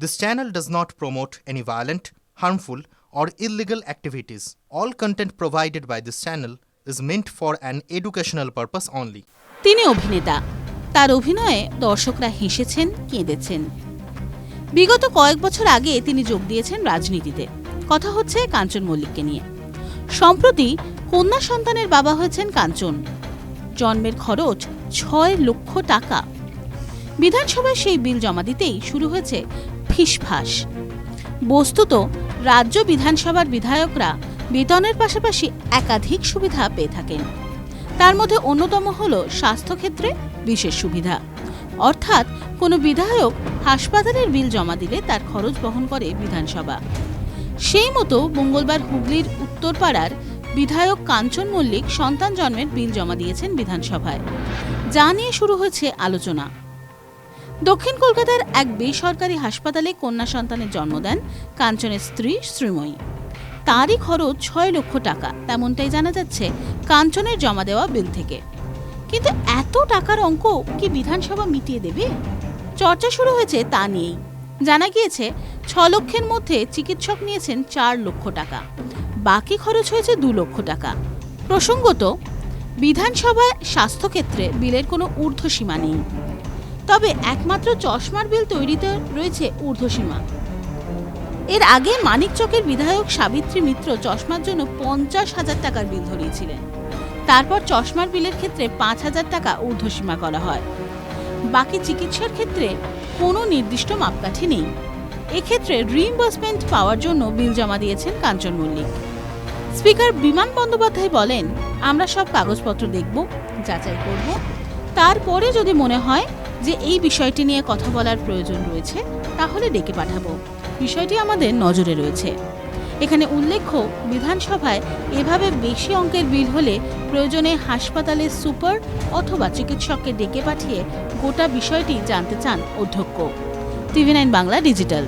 This channel does not promote any violent, harmful, or illegal activities. All content provided by this channel is meant for an educational purpose only. তিনি অভিনেতা তার অভিনয়ে দর্শকরা হেসেছেন কেঁদেছেন বিগত কয়েক বছর আগে তিনি যোগ দিয়েছেন রাজনীতিতে কথা হচ্ছে কাঞ্চন মল্লিককে নিয়ে সম্প্রতি কন্যা সন্তানের বাবা হয়েছেন কাঞ্চন জন্মের খরচ ছয় লক্ষ টাকা বিধানসভায় সেই বিল জমা দিতেই শুরু হয়েছে ফিসফাস বস্তুত, রাজ্য বিধানসভার বিধায়করা বেতনের পাশাপাশি একাধিক সুবিধা পেয়ে থাকেন। তার মধ্যে অন্যতম হল স্বাস্থ্যক্ষেত্রে বিশেষ সুবিধা। অর্থাৎ, কোনো বিধায়ক হাসপাতালের বিল জমা দিলে তার খরচ বহন করে বিধানসভা। সেই মতো মঙ্গলবার হুগলির উত্তরপাড়ার বিধায়ক কাঞ্চন মল্লিক সন্তান জন্মের বিল জমা দিয়েছেন বিধানসভায়। যা নিয়ে শুরু হয়েছে আলোচনা। দক্ষিণ কলকাতার এক বেসরকারি হাসপাতালে কন্যা সন্তানের জন্ম দেন কাঞ্চনের স্ত্রী শ্রীময়ী। তারই খরচ ছয় লক্ষ টাকা, তেমনটাই জানা যাচ্ছে কাঞ্চনের জমা দেওয়া বিল থেকে। কিন্তু এত টাকার অঙ্ক কি বিধানসভা মিটিয়ে দেবে? চর্চা শুরু হয়েছে তা নিয়েই। জানা গিয়েছে, ছ লক্ষের মধ্যে চিকিৎসক নিয়েছেন চার লক্ষ টাকা, বাকি খরচ হয়েছে দু লক্ষ টাকা। প্রসঙ্গত, বিধানসভায় স্বাস্থ্যক্ষেত্রে বিলের কোনো ঊর্ধ্বসীমা নেই। তবে একমাত্র চশমার বিল তৈরিতে রয়েছে ঊর্ধ্বসীমা। এর আগে মানিকচকের বিধায়ক সাবিত্রী মিত্র চশমার জন্য পঞ্চাশ হাজার টাকার বিল ধরিয়েছিলেন। তারপর চশমার বিলের ক্ষেত্রে পাঁচ হাজার টাকা ঊর্ধ্বসীমা করা হয়। বাকি চিকিৎসার ক্ষেত্রে কোনো নির্দিষ্ট মাপকাঠি নেই। এক্ষেত্রে রিইম্বার্সমেন্ট পাওয়ার জন্য বিল জমা দিয়েছেন কাঞ্চন মল্লিক। স্পিকার বিমান বন্দ্যোপাধ্যায় বলেন, আমরা সব কাগজপত্র দেখব, যাচাই করব। তারপরে যদি মনে হয় যে এই বিষয়টি নিয়ে কথা বলার প্রয়োজন রয়েছে, তাহলে ডেকে পাঠাবো। বিষয়টি আমাদের নজরে রয়েছে। এখানে উল্লেখ্য, বিধানসভায় এভাবে বেশি অঙ্কের বিল হলে প্রয়োজনে হাসপাতালে সুপার অথবা চিকিৎসককে ডেকে পাঠিয়ে গোটা বিষয়টি জানতে চান অধ্যক্ষ। TV nine Bangla digital.